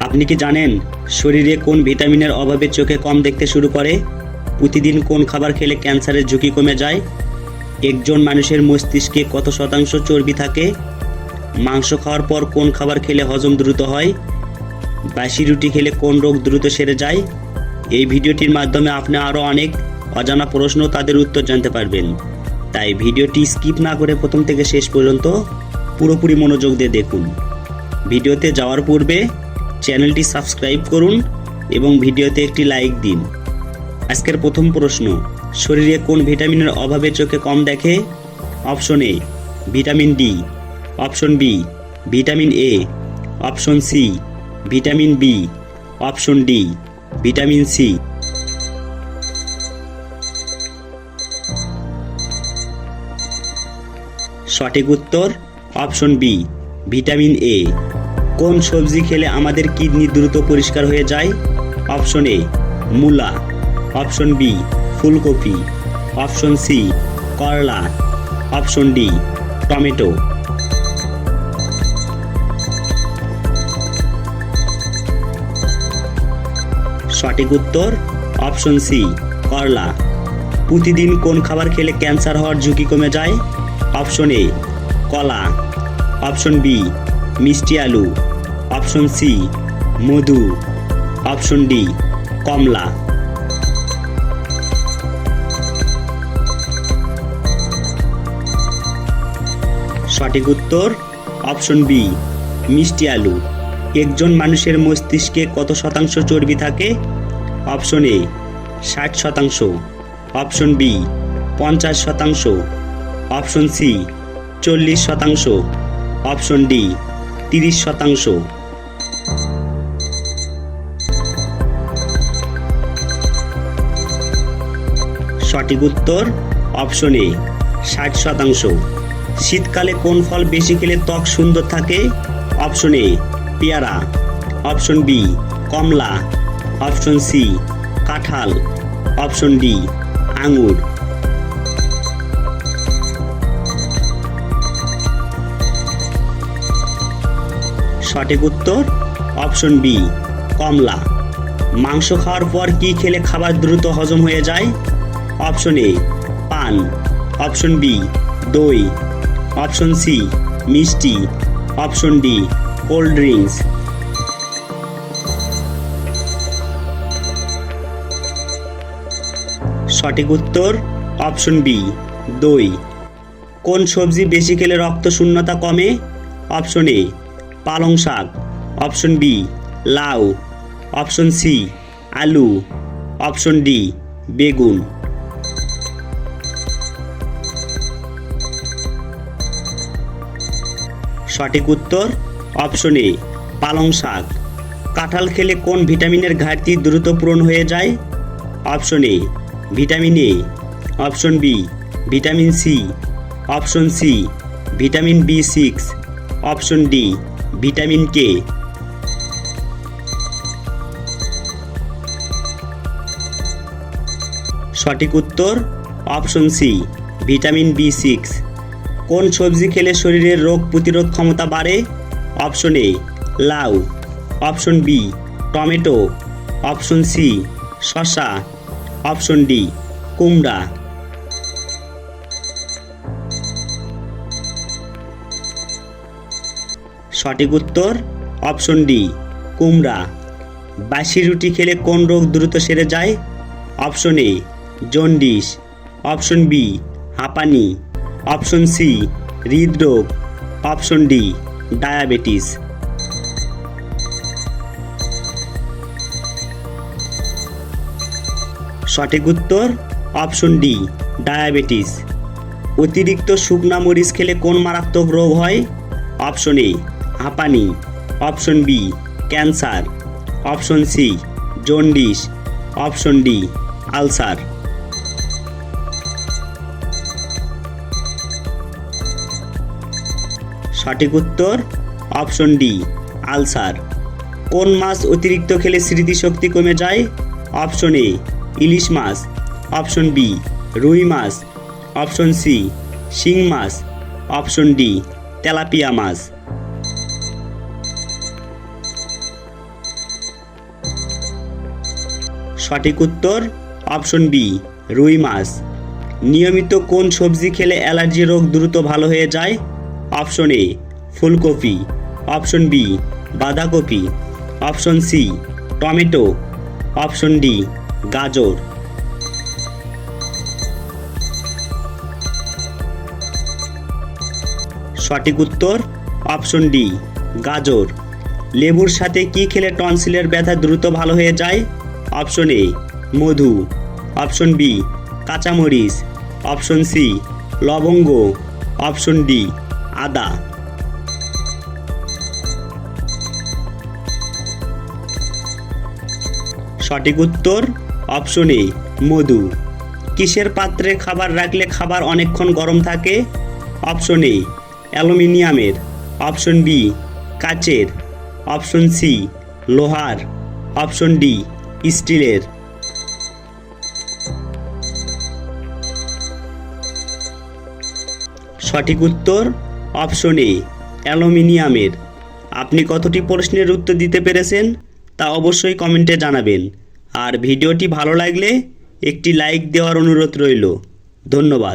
আপনি কি জানেন শরীরে কোন ভিটামিনের অভাবে চোখে কম দেখতে শুরু করে? প্রতিদিন কোন খাবার খেলে ক্যান্সারের ঝুঁকি কমে যায়? একজন মানুষের মস্তিষ্কে কত শতাংশ চর্বি থাকে? মাংস খাওয়ার পর কোন খাবার খেলে হজম দ্রুত হয়? বাসি রুটি খেলে কোন রোগ দ্রুত সেরে যায়? এই ভিডিওটির মাধ্যমে আপনি আরও অনেক অজানা প্রশ্ন তাদের উত্তর জানতে পারবেন। তাই ভিডিওটি স্কিপ না করে প্রথম থেকে শেষ পর্যন্ত পুরোপুরি মনোযোগ দিয়ে দেখুন। ভিডিওতে যাওয়ার পূর্বে চ্যানেলটি সাবস্ক্রাইব করুন এবং ভিডিওতে একটি লাইক দিন। আজকের প্রথম প্রশ্ন, শরীরে কোন ভিটামিনের অভাবে চোখে কম দেখে? Option A, vitamin D. Option B, vitamin A. Option C, vitamin B. Option D, vitamin C. সঠিক উত্তর, অপশন বি, ভিটামিন এ। কোন সবজি খেলে আমাদের কিডনি দ্রুত পরিষ্কার হয়ে যায়? অপশন এ, মূলা। অপশন বি, ফুলকপি। অপশন সি, করলা। Option D, tomato. সঠিক উত্তর, অপশন সি, করলা। প্রতিদিন কোন খাবার খেলে ক্যান্সার হওয়ার ঝুঁকি কমে যায়? অপশন এ, কলা। অপশন বি, মিষ্টি আলু। অপশন সি, মধু। অপশন ডি, কমলা। সঠিক উত্তর, অপশন বি, মিষ্টি আলু। একজন মানুষের মস্তিষ্কে কত শতাংশ চর্বি থাকে? অপশন এ, ষাট শতাংশ। অপশন বি, পঞ্চাশ শতাংশ। অপশন সি, চল্লিশ শতাংশ। অপশন ডি, তিরিশ শতাংশ। সঠিক উত্তর? অপশন এ, ষাট শতাংশ। শীতকালে কোন ফল বেশি খেলে ত্বক সুন্দর থাকে? অপশন এ, পেয়ারা। অপশন বি, কমলা। অপশন সি, কাঁঠাল। অপশন ডি আঙুর সঠিক উত্তর? অপশন বি, কমলা। মাংস খাওয়ার পর কি খেলে খাবার দ্রুত হজম হয়ে যায়? অপশন এ, পান। অপশন বি, দই। অপশন সি, মিষ্টি। Option D, cold drinks. সঠিক উত্তর, অপশন বি, দই। কোন সবজি বেশি খেলে রক্ত শূন্যতা কমে? অপশন এ, পালং শাক। অপশন বি, লাউ। অপশন সি, আলু। অপশন ডি, বেগুন। সঠিক উত্তর? অপশন এ, পালং শাক। কাঁঠাল খেলে কোন ভিটামিনের ঘাটতি দ্রুত পূরণ হয়ে যায়? Option A, vitamin A. Option B, vitamin C. Option C, vitamin B six. Option D, vitamin K. সঠিক উত্তর? Option C, vitamin B six. কোন সবজি খেলে শরীরের রোগ প্রতিরোধ ক্ষমতা বাড়ে? অপশন এ, লাউ। Option B, tomato. Option C, শসা। অপশন ডি, কুমড়া। সঠিক উত্তর, অপশন ডি, কুমড়া। বাসি রুটি খেলে কোন রোগ দ্রুত সেরে যায়? Option A, jaundice. Option B, হাঁপানি। অপশন সি, হৃদরোগ। Option D, diabetes. সঠিক উত্তর, অপশন ডি, ডায়াবেটিস। অতিরিক্ত শুকনা মরিচ খেলে কোন মারাত্মক রোগ হয়? অপশন এ, হাঁপানি। Option B, cancer. Option C, jaundice. Option D, ulcer. সঠিক উত্তর অপশন ডি, আলসার। কোন মাছ অতিরিক্ত খেলে স্মৃতিশক্তি কমে যায়? অপশন এ, ইলিশ মাছ। অপশন বি, রুই মাছ। অপশন সি, শিং মাছ। অপশন ডি, তেলাপিয়া মাছ। সঠিক উত্তর অপশন বি, রুই মাছ। নিয়মিত কোন সবজি খেলে অ্যালার্জি রোগ দ্রুত ভালো হয়ে যায়? অপশন এ, ফুলকপি। অপশন বি, বাঁধাকপি। Option C, tomato. Option D, গাজর। সঠিক উত্তর, অপশন ডি, গাজর। লেবুর সাথে কি খেলে টনসিলের ব্যথা দ্রুত ভালো হয়ে যায়? অপশন এ, মধু। অপশন বি, কাঁচামরিচ। অপশন সি, লবঙ্গ। অপশন ডি আদা। সঠিক উত্তর অপশন এ মধু। কিসের পাত্রে খাবার রাখলে খাবার অনেকক্ষণ গরম থাকে? অপশন এ অ্যালুমিনিয়ামের। অপশন বি কাচের। অপশন সি লোহার। অপশন ডি স্টিলের। সঠিক উত্তর অপশন এ, অ্যালুমিনিয়ামের। আপনি কতটি প্রশ্নের উত্তর দিতে পেরেছেন তা অবশ্যই কমেন্টে জানাবেন। আর ভিডিওটি ভালো লাগলে একটি লাইক দেওয়ার অনুরোধ রইল। ধন্যবাদ।